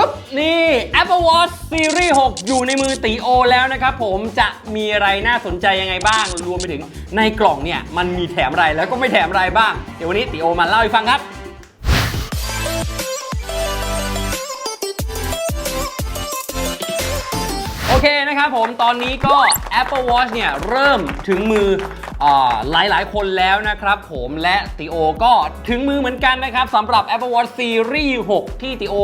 ชุบนี่ Apple Watch Series 6 อยู่ในมือตีโอแล้วนะครับผมจะมีอะไรน่าสนใจยังไงบ้าง รวมไปถึงในกล่องเนี่ย มันมีแถมอะไรแล้วก็ไม่แถมอะไรบ้าง เดี๋ยววันนี้ตีโอมาเล่าให้ฟังครับโอเคนะครับผมตอนนี้ก็ Apple Watch เนี่ย เริ่มถึงมืออายหลายคนแล้วนะครับผมและติโอก็ถึงมือเหมือนกันนะครับสำหรับ Apple Watch Series 6 ที่ติโอ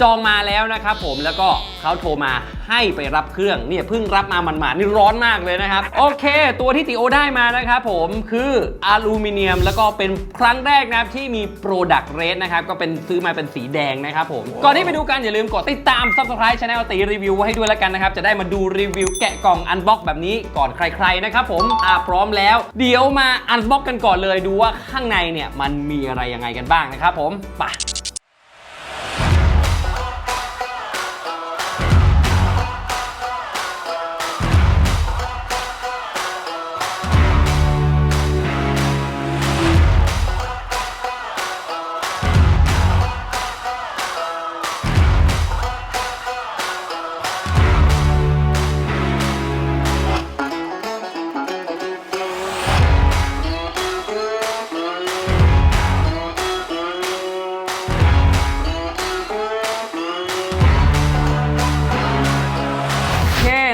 จองมาแล้วนะครับผมแล้วก็เขาโทรมาให้ไปรับเครื่องเนี่ยเพิ่งรับมาหมาดๆนี่ร้อนมากเลยนะครับ โอเค ตัวที่ติโอได้มานะครับผมคืออลูมิเนียมแล้วก็เป็นครั้งแรกนะครับที่มี Product Red นะครับก็เป็นซื้อมาเป็นสีแดงนะครับผม ก่อนที่ไปดูกันอย่าลืมกดติดตาม Subscribe Channel ตีรีวิวไว้ให้ด้วยแล้วกันนะครับจะได้มาดูรีวิวแกะกล่องอันบ็อกแบบนี้ก่อนใครๆนะครับผมอ่าพร้อมแล้ว เดี๋ยวมาอันบ็อกกันก่อนเลยดูว่าข้างในเนี่ยมันมีอะไรยังไงกันบ้างนะครับผมไป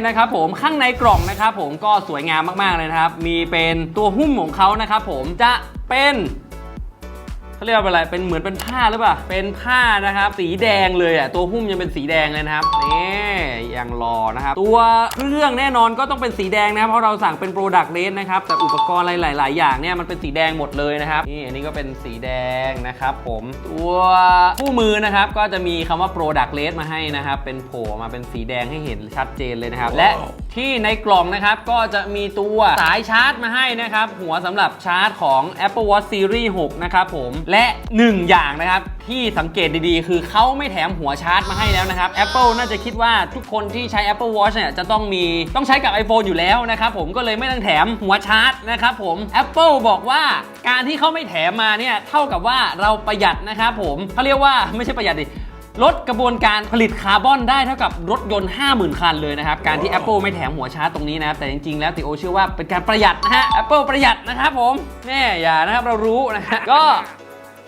นะครับผมข้างในกล่องนะครับผมก็สวยงามมากๆเลยนะครับ มีเป็นตัวหุ้มของเขานะครับผมจะเป็น เขาเรียกว่าอะไร เป็นเหมือนเป็นผ้าหรือเปล่า เป็นผ้านะครับ สีแดงเลยอะ ตัวหุ้มยังเป็นสีแดงเลยนะครับ นี่ยังรอนะครับ ตัวเครื่องแน่นอนก็ต้องเป็นสีแดงนะครับ เพราะเราสั่งเป็นโปรดักต์เลนนะครับ แต่อุปกรณ์อะไรหลาย ๆ อย่างเนี่ยมันเป็นสีแดงหมดเลยนะครับ นี่อันนี้ก็เป็นสีแดงนะครับผม ตัวคู่มือนะครับก็จะมีคำว่า Product l e s มาให้นะครับ เป็นโผล่มาเป็นสีแดงให้เห็นชัดเจนเลยนะครับ และที่ในกล่องนะครับก็จะมีตัวสายชาร์จมาให้นะครับ หัวสำหรับชาร์จของ Apple Watch Series 6 นะครับผมและ 1 อย่างนะครับ ที่สังเกตดีๆ คือเขาไม่แถมหัวชาร์จมาให้แล้วนะครับ Apple น่าจะคิดว่าทุกคนที่ใช้ Apple Watch เนี่ยจะต้องมีต้องใช้กับ iPhone อยู่แล้วนะครับผมก็เลยไม่ต้องแถมหัวชาร์จนะครับผม Apple บอกว่าการที่เขาไม่แถมมาเนี่ยเท่ากับว่าเราประหยัดนะครับผมเขาเรียกว่าไม่ใช่ประหยัดดิลดกระบวนการผลิตคาร์บอนได้เท่ากับรถยนต์ 50,000 คันเลยนะครับ การที่ Apple ไม่แถมหัวชาร์จตรงนี้นะครับ แต่จริงๆ แล้วติโอเชื่อว่าเป็นการประหยัดนะฮะ Apple ประหยัดนะครับผมแน่อย่านะครับ เรารู้นะฮะก็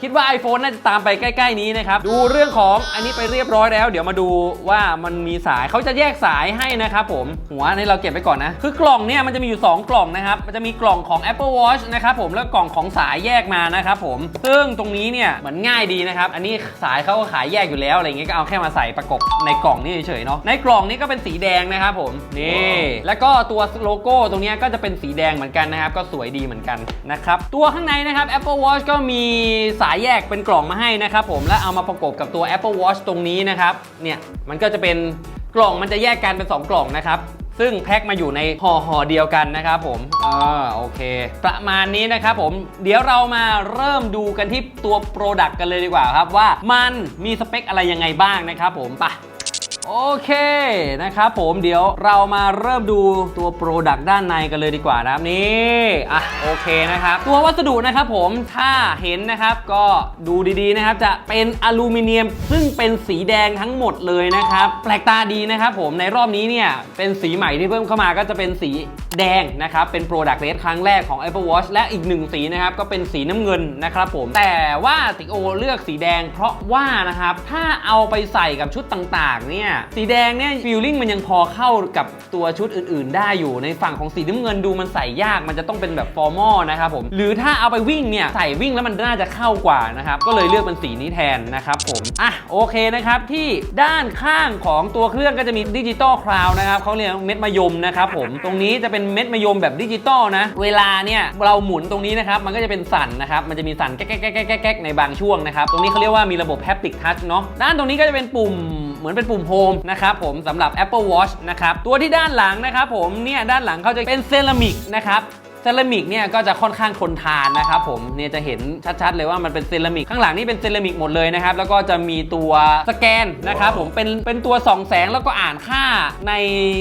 คิดว่า iPhone น่าจะตามไปใกล้ๆนี้นะครับดูเรื่องของอันนี้ไปเรียบร้อยแล้ว เดี๋ยวมาดูว่ามันมีสายเขาจะแยกสายให้นะครับผมหัวอันนี้เราเก็บไว้ก่อนนะคือกล่องเนี่ยมันจะมีอยู่ 2 กล่องนะครับมันจะมีกล่องของ Apple Watch นะครับผมแล้วกล่องของสายแยกมานะครับผมซึ่งตรงนี้เนี่ยเหมือนง่ายดีนะครับอันนี้สายเขาก็ขายแยกอยู่แล้วอะไรเงี้ยก็เอาแค่มาใส่ประกบในกล่องนี่เฉยๆเนาะในกล่องนี้ก็เป็นสีแดงนะครับผมนี่แล้วก็ตัวโลโก้ตรงเนี้ยก็จะเป็นสีแดงเหมือนกันนะครับก็สวยดีเหมือนกันนะครับตัวข้างในนะครับ Apple Watch ก็มีสายแยกเป็นกล่องมาให้นะครับผมและเอามาประกบกับตัว Apple Watch ตรงนี้นะครับเนี่ยมันก็จะเป็นกล่องมันจะแยกกันเป็น 2 กล่องนะครับซึ่งแพ็คมาอยู่ในห่อห่อเดียวกันนะครับผมอ่าโอเค ประมาณนี้นะครับผม เดี๋ยวเรามาเริ่มดูกันที่ตัวโปรดักต์กันเลยดีกว่าครับว่ามันมีสเปคอะไรยังไงบ้างนะครับผมไปะ โอเคนะครับผมเดี๋ยวเรามาเริ่มดูตัว Product ด้านในกันเลยดีกว่านะครับนี่อะโอเคนะครับ ตัววัสดุนะครับผมถ้าเห็นนะครับก็ดูดีๆนะครับ จะเป็นอลูมิเนียม ซึ่งเป็นสีแดงทั้งหมดเลยนะครับ แปลกตาดีนะครับผมในรอบนี้เนี่ยเป็นสีใหม่ที่เพิ่มเข้ามาก็จะเป็นสีแดงนะครับ เป็น Product Red ครั้งแรกของ Apple Watch และอีกหนึ่งสีนะครับ ก็เป็นสีน้ำเงินนะครับผม แต่ว่าติโอเลือกสีแดง เพราะว่านะครับถ้าเอาไปใส่กับชุดต่างๆเนี่ยสีแดงเนี่ยฟีลลิ่งมันยังพอเข้ากับตัวชุดอื่น ๆ ได้อยู่ในฝั่งของสีน้ำเงินดูมันใส่ยากมันจะต้องเป็นแบบฟอร์มอลนะครับผมหรือถ้าเอาไปวิ่งเนี่ยใส่วิ่งแล้วมันน่าจะเข้ากว่านะครับก็เลยเลือกเป็นสีนี้แทนนะครับผมอะโอเคนะครับที่ด้านข้างของตัวเครื่องก็จะมีดิจิตอลคลาวนะครับเขาเรียกเม็ดมะยมนะครับผมตรงนี้จะเป็นเม็ดมะยมแบบดิจิตอลนะ เวลาเนี่ยเราหมุนตรงนี้นะครับมันก็จะเป็นสั่นนะครับมันจะมีสั่นแก๊กแก๊กแก๊กแก๊กแก๊กในบางช่วงนะครับตรงนี้เขาเรียกว่ามีระบบแฮปติกทัชเนาะด้านตรงนี้ก็จะเป็นปุ่มเหมือนเป็นปุ่มโฮมนะครับผมสำหรับ Apple Watch นะครับตัวที่ด้านหลังนะครับผมเนี่ยด้านหลังเขาจะเป็นเซรามิกนะครับ เซรามิกเนี่ยก็จะค่อนข้างทนทานนะครับผมเนี่ยจะเห็นชัดๆ เลยว่ามันเป็นเซรามิกข้างหลังนี่เป็นเซรามิกหมดเลยนะครับแล้วก็จะมีตัวสแกนนะครับผมเป็นเป็นตัวส่องแสงแล้วก็อ่านค่าใน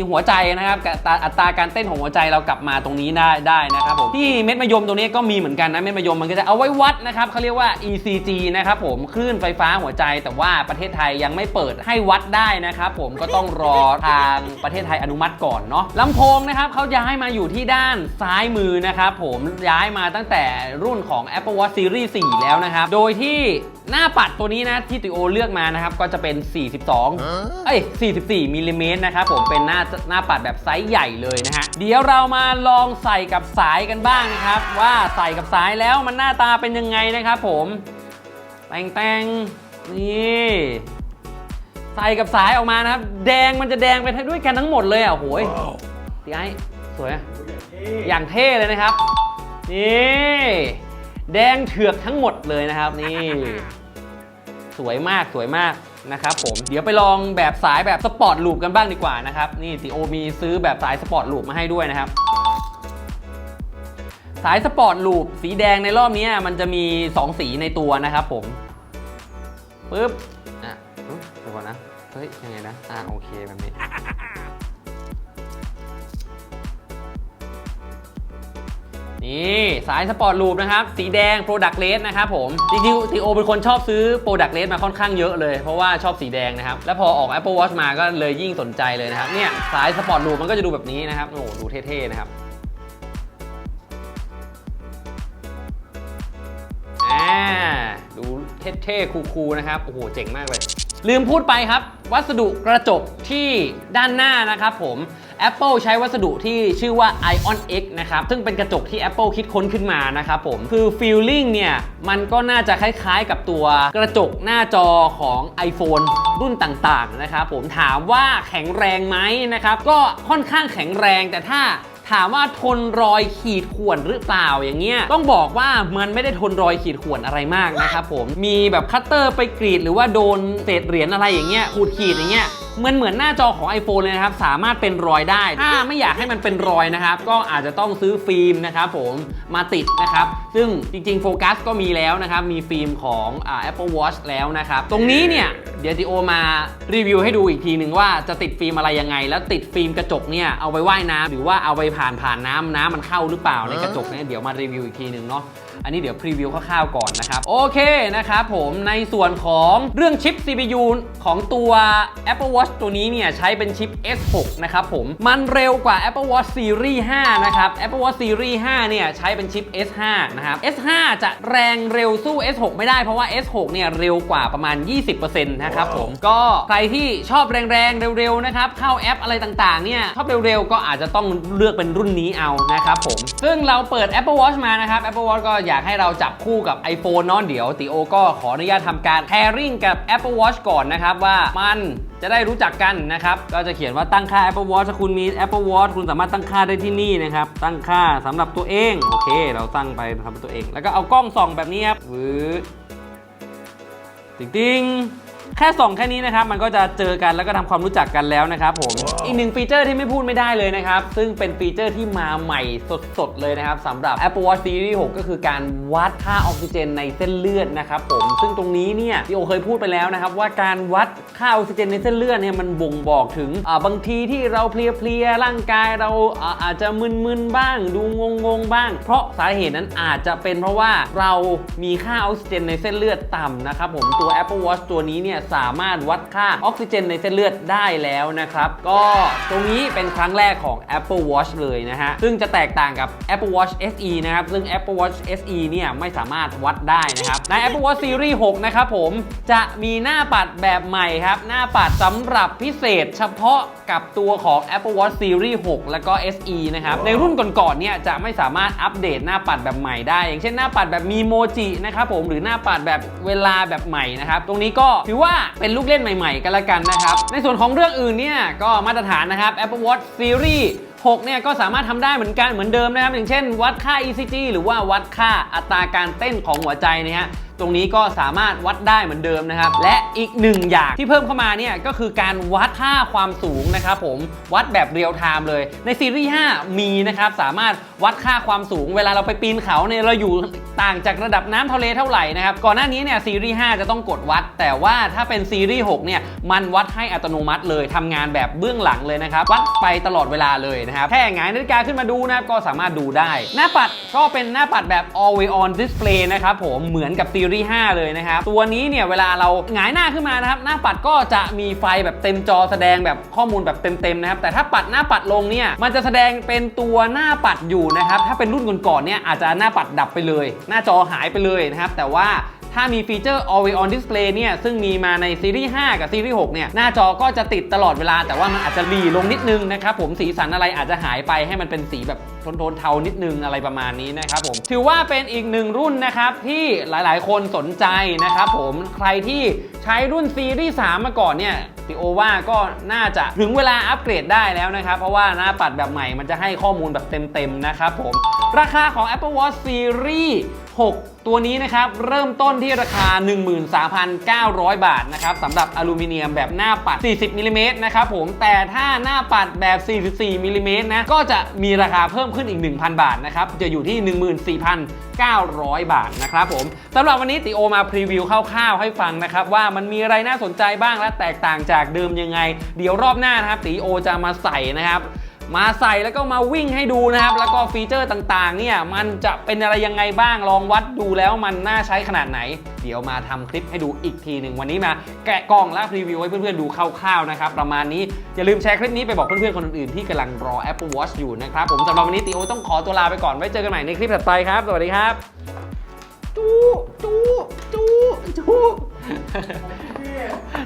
หัวใจนะครับอัตราอัตราการเต้นของหัวใจเรากลับมาตรงนี้ได้ได้นะครับผมที่เม็ดมะยมตรงนี้ก็มีเหมือนกันนะเม็ดมะยมมันก็จะเอาไว้วัดนะครับเขาเรียกว่า ECG นะครับผมคลื่นไฟฟ้าหัวใจ แต่ว่าประเทศไทยยังไม่เปิดให้วัดได้นะครับผมก็ต้องรอทางประเทศไทยอนุมัติก่อนเนาะลำโพงนะครับเขาย้ายมาอยู่ที่ด้านซ้ายมือนะครับผมย้ายมาตั้งแต่รุ่นของ Apple Watch Series 4 แล้วนะครับ โดยที่หน้าปัดตัวนี้นะที่ติโอเลือกมานะครับ ก็จะเป็น 42 เอ้ย 44มิลลิเมตรนะครับผมเป็นหน้าหน้าปัดแบบไซส์ใหญ่เลยนะฮะ เดี๋ยวเรามาลองใส่กับสายกันบ้างนะครับ ว่าใส่กับสายแล้วมันหน้าตาเป็นยังไงนะครับผม แต่งแต่งนี่ใส่กับสายออกมานะครับ แดงมันจะแดงไปด้วยกันทั้งหมดเลยอะโหยพี่ไอ้ สวยอย่างเท่เลยนะครับ นี่แดงเถือกทั้งหมดเลยนะครับ นี่ สวยมากสวยมากนะครับผมเดี๋ยวไปลองแบบสายแบบสปอร์ตลูปกันบ้างดีกว่านะครับนี่ติโอมีซื้อแบบสายสปอร์ตลูปมาให้ด้วยนะครับสายสปอร์ตลูปสีแดงในรอบนี้มันจะมี 2 สีในตัวนะครับผมปึ๊บอะอุ๊ยเดี๋ยวก่อนนะ เฮ้ย ยังไงนะ อะโอเคแบบนี้ นี่สายสปอร์ตลูปนะครับ สีแดง Product Red นะครับผม จริงๆทีโอเป็นคนชอบซื้อ Product Red มาค่อนข้างเยอะเลย เพราะว่าชอบสีแดงนะครับ แล้วพอออก Apple Watch มาก็เลยยิ่งสนใจเลยนะครับ เนี่ยสายสปอร์ตลูปมันก็จะดูแบบนี้นะครับ โอ้โห ดูเท่ๆนะครับอ่าดูเท่ๆคูลๆนะครับ โอ้โห เจ๋งมากเลย ลืมพูดไปครับ วัสดุกระจกที่ด้านหน้านะครับผม Apple ใช้วัสดุที่ชื่อว่า Ion X นะครับ ซึ่งเป็นกระจกที่ Apple คิดค้นขึ้นมานะครับผม คือ Feeling เนี่ย มันก็น่าจะคล้ายๆกับตัวกระจกหน้าจอของ iPhone รุ่นต่างๆนะครับผมถามว่าแข็งแรงไหมนะครับ ก็ค่อนข้างแข็งแรงแต่ถ้าถามว่าทนรอยขีดข่วนหรือเปล่าอย่างเงี้ยต้องบอกว่ามันไม่ได้ทนรอยขีดข่วนอะไรมากนะครับผมมีแบบคัตเตอร์ไปกรีดหรือว่าโดนเศษเหรียญอะไรอย่างเงี้ยขูดขีดอย่างเงี้ย มือนเหมือนหน้าจอของ iPhone เลยนะครับ สามารถเป็นรอยได้ ถ้าไม่อยากให้มันเป็นรอยนะครับ ก็อาจจะต้องซื้อฟิล์มนะครับผมมาติดนะครับ ซึ่งจริงๆโฟกัสก็มีแล้วนะครับ มีฟิล์มของอ่า Apple Watch แล้วนะครับ ตรงนี้เนี่ยเดี๋ยวดิโอมารีวิวให้ดูอีกทีหนึ่งว่าจะติดฟิล์มอะไรยังไง แล้วติดฟิล์มกระจกเนี่ยเอาไปว่ายน้ำหรือว่าเอาไปผ่านผ่านน้ำน้ำมันเข้าหรือเปล่าในกระจกเนี่ยเดี๋ยวมารีวิวอีกทีหนึ่งเนาะ อันนี้เดี๋ยวพรีวิวคร่าวๆก่อนนะครับ โอเคนะครับผมในส่วนของเรื่องชิป CPU ของตัว Apple Watch ตัวนี้เนี่ยใช้เป็นชิป S6 นะครับผมมันเร็วกว่า Apple Watch Series 5 นะครับ Apple Watch Series 5 เนี่ยใช้เป็นชิป S5 นะครับ S5 จะแรงเร็วสู้ S6 ไม่ได้เพราะว่า S6 เนี่ยเร็วกว่าประมาณ 20%นะครับผมก็ใครที่ชอบแรงๆ เร็วๆ นะครับ เข้าแอปอะไรต่างๆ เนี่ย ชอบเร็วๆ ก็อาจจะต้องเลือกเป็นรุ่นนี้เอานะครับผม ซึ่งเราเปิด Apple Watch มานะครับ Apple Watch ก็อยากให้เราจับคู่กับ iPhone เนาะเดี๋ยวติโอก็ขออนุญาตทำการแพริ่งกับ Apple Watch ก่อนนะครับ ว่ามันจะได้รู้จักกันนะครับ ก็จะเขียนว่าตั้งค่า Apple Watch ถ้าคุณมี Apple Watch คุณสามารถตั้งค่าได้ที่นี่นะครับ ตั้งค่าสำหรับตัวเอง โอเค เราตั้งไปสำหรับตัวเอง แล้วก็เอากล้องส่องแบบนี้ครับวืดจริง แค่ส่องแค่นี้นะครับมันก็จะเจอกันแล้วก็ทำความรู้จักกันแล้วนะครับผมอีกหนึ่งฟีเจอร์ที่ไม่พูดไม่ได้เลยนะครับซึ่งเป็นฟีเจอร์ที่มาใหม่สดๆเลยนะครับสำหรับ Apple Watch Series 6 ก็คือการวัดค่าออกซิเจนในเส้นเลือดนะครับผมซึ่งตรงนี้เนี่ยที่โอเคยพูดไปแล้วนะครับว่าการวัดค่าออกซิเจนในเส้นเลือดเนี่ยมันบ่งบอกถึงอ่าบางทีที่เราเพลียๆร่างกายเราอ่าอาจจะมึนๆบ้าง ดูงงๆบ้าง เพราะสาเหตุนั้นอาจจะเป็นเพราะว่าเรามีค่าออกซิเจนในเส้นเลือดต่ำนะครับผมตัว Apple Watch ตัวนี้เนี่ยสามารถวัดค่าออกซิเจนในเส้นเลือดได้แล้วนะครับ ก็ตรงนี้เป็นครั้งแรกของ Apple Watch เลยนะฮะ ซึ่งจะแตกต่างกับ Apple Watch SE นะครับ ซึ่ง Apple Watch SE เนี่ยไม่สามารถวัดได้นะครับ ใน Apple Watch Series 6 นะครับผม จะมีหน้าปัดแบบใหม่ครับ หน้าปัดสำหรับพิเศษเฉพาะกับตัวของ Apple Watch Series 6 แล้วก็ SE นะครับ ในรุ่นก่อนๆเนี่ยจะไม่สามารถอัปเดตหน้าปัดแบบใหม่ได้ อย่างเช่นหน้าปัดแบบมีโมจินะครับผม หรือหน้าปัดแบบเวลาแบบใหม่นะครับ ตรงนี้ก็ถือว่าเป็นลูกเล่นใหม่ๆ กันละกันนะครับ ในส่วนของเรื่องอื่นเนี่ยก็มาตรฐานนะครับ Apple Watch Series 6เนี่ยก็สามารถทำได้เหมือนกันเหมือนเดิมนะครับ อย่างเช่น วัดค่า ECG หรือว่าวัดค่าอัตราการเต้นของหัวใจนะฮะ ตรงนี้ก็สามารถวัดได้เหมือนเดิมนะครับ และอีกหนึ่งอย่างที่เพิ่มเข้ามาเนี่ยก็คือการวัดค่าความสูงนะครับผมวัดแบบเรียลไทม์เลยในซีรีส์5มีนะครับสามารถวัดค่าความสูง เวลาเราไปปีนเขาเนี่ยเราอยู่ต่างจากระดับน้ำทะเลเท่าไหร่นะครับก่อนหน้านี้เนี่ยซีรีส์5จะต้องกดวัด แต่ว่าถ้าเป็นซีรีส์6เนี่ยมันวัดให้อัตโนมัติเลยทำงานแบบเบื้องหลังเลยนะครับวัดไปตลอดเวลาเลยนะครับแค่งายนาฬิกาขึ้นมาดูนะครับก็สามารถดูได้ หน้าปัดก็เป็นหน้าปัดแบบ always on display นะครับผมเหมือนกับซีรีส์5เลยนะครับ ตัวนี้เนี่ยเวลาเราหงายหน้าขึ้นมานะครับ หน้าปัดก็จะมีไฟแบบเต็มจอแสดงแบบข้อมูลแบบเต็มๆนะครับ แต่ถ้าปัดหน้าปัดลงเนี่ย มันจะแสดงเป็นตัวหน้าปัดอยู่นะครับ ถ้าเป็นรุ่นก่อนๆเนี่ยอาจจะหน้าปัดดับไปเลย หน้าจอหายไปเลยนะครับ แต่ว่า ถ้ามีฟีเจอร์ Always on Display เนี่ย ซึ่งมีมาในซีรีส์ 5 กับซีรีส์ 6 เนี่ย หน้าจอก็จะติดตลอดเวลา แต่ว่ามันอาจจะหลีลงนิดนึงนะครับผม สีสันอะไรอาจจะหายไปให้มันเป็นสีแบบโทนๆเทานิดนึงอะไรประมาณนี้นะครับผม ถือว่าเป็นอีกหนึ่งรุ่นนะครับที่หลายๆ คนสนใจนะครับผม ใครที่ใช้รุ่นซีรีส์ 3 มาก่อนเนี่ย ติโอว่าก็น่าจะถึงเวลาอัปเกรดได้แล้วนะครับ เพราะว่าหน้าปัดแบบใหม่มันจะให้ข้อมูลแบบเต็มๆนะครับผม ราคาของ Apple Watch Series 6 ตัวนี้นะครับ เริ่มต้นที่ราคา 13,900 บาทนะครับสำหรับอลูมิเนียมแบบหน้าปัด 40มิลลิเมตรนะครับผม แต่ถ้าหน้าปัดแบบ 44มิลลิเมตรนะ ก็จะมีราคาเพิ่มขึ้นอีก 1,000 บาทนะครับ จะอยู่ที่ 900 บาทนะครับผมสำหรับวันนี้ติโอมาพรีวิวคร่าวๆให้ฟังนะครับว่ามันมีอะไรน่าสนใจบ้างและแตกต่างจากเดิมยังไง เดี๋ยวรอบหน้านะครับติโอจะมาใส่นะครับ มาใส่แล้วก็มาวิ่งให้ดูนะครับ แล้วก็ฟีเจอร์ต่างๆ เนี่ย มันจะเป็นอะไรยังไงบ้างลองวัดดูแล้วมันน่าใช้ขนาดไหน เดี๋ยวมาทำคลิปให้ดูอีกทีหนึ่งวันนี้มาแกะกล่องและรีวิวให้เพื่อนๆดูคร่าวๆนะครับ ประมาณนี้ อย่าลืมแชร์คลิปนี้ไปบอกเพื่อนๆคนอื่นๆที่กำลังรอ Apple Watch อยู่นะครับ ผมสำหรับวันนี้ติโอต้องขอตัวลาไปก่อนไว้เจอกันใหม่ในคลิปถัดไปครับ สวัสดีครับจู้จู้จู้จู้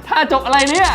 ถ้าจบอะไรเนี่ย